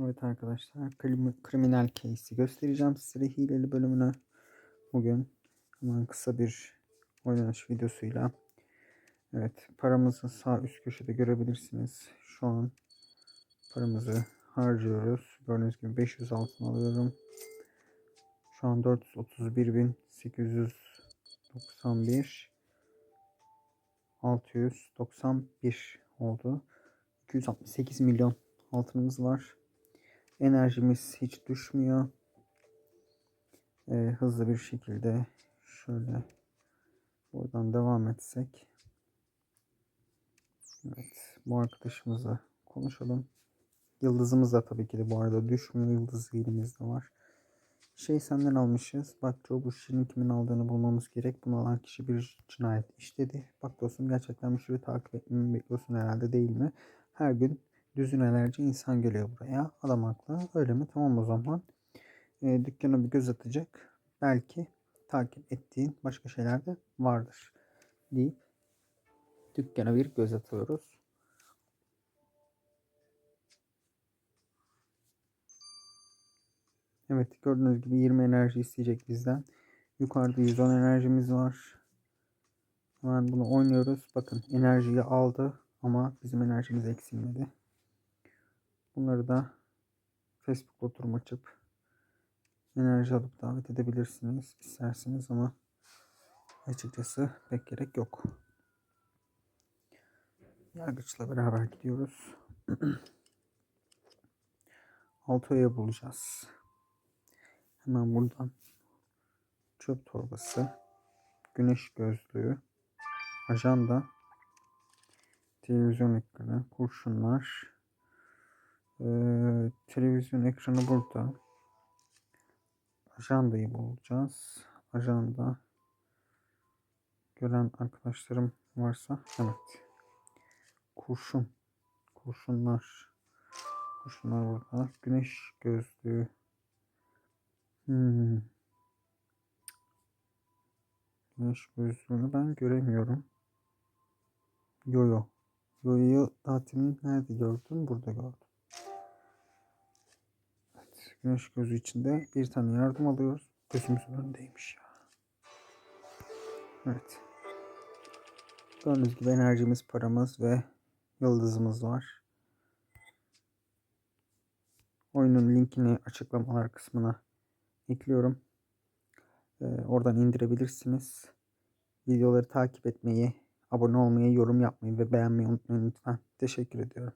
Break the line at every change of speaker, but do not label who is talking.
Evet arkadaşlar krim- kriminal case'i göstereceğim size hileli bölümünü. Bugün hemen kısa bir oynanış videosuyla. Evet paramızı sağ üst köşede görebilirsiniz. Şu an paramızı harcıyoruz. Gördüğünüz gibi 500 altın alıyorum. Şu an 431.891 691 oldu. 268 milyon altınımız var. Enerjimiz hiç düşmüyor. Ee, hızlı bir şekilde şöyle buradan devam etsek. Evet, bu arkadaşımızla konuşalım. Yıldızımız da tabii ki de bu arada düşmüyor. Yıldız elimizde var. Şey senden almışız. Bak Joe bu şirin kimin aldığını bulmamız gerek. Bunu alan kişi bir cinayet işledi. Bak dostum gerçekten bir sürü takip etmemi bekliyorsun herhalde değil mi? Her gün düzinelerce insan geliyor buraya. Adam haklı. Öyle mi? Tamam o zaman. E, dükkana bir göz atacak. Belki takip ettiğin başka şeyler de vardır. Deyip dükkana bir göz atıyoruz. Evet gördüğünüz gibi 20 enerji isteyecek bizden. Yukarıda 110 enerjimiz var. Hemen bunu oynuyoruz. Bakın enerjiyi aldı ama bizim enerjimiz eksilmedi. Bunları da Facebook oturum açıp enerji alıp davet edebilirsiniz isterseniz ama açıkçası pek gerek yok. Yargıçla beraber gidiyoruz. Altoya bulacağız. Hemen buradan çöp torbası, güneş gözlüğü, ajanda, televizyon ekranı, kurşunlar, ee, televizyon ekranı burada. Ajandayı bulacağız. Ajanda gören arkadaşlarım varsa evet. Kurşun. Kurşunlar. Kurşunlar burada. Güneş gözlüğü. Hmm. Güneş gözlüğünü ben göremiyorum. Yoyo. Yoyo'yu demin nerede gördüm? Burada gördüm. Güneş gözü içinde bir tane yardım alıyoruz. Gözümüzün önündeymiş ya. Evet. Gördüğünüz gibi enerjimiz, paramız ve yıldızımız var. Oyunun linkini açıklamalar kısmına ekliyorum. Ee, oradan indirebilirsiniz. Videoları takip etmeyi, abone olmayı, yorum yapmayı ve beğenmeyi unutmayın lütfen. Teşekkür ediyorum.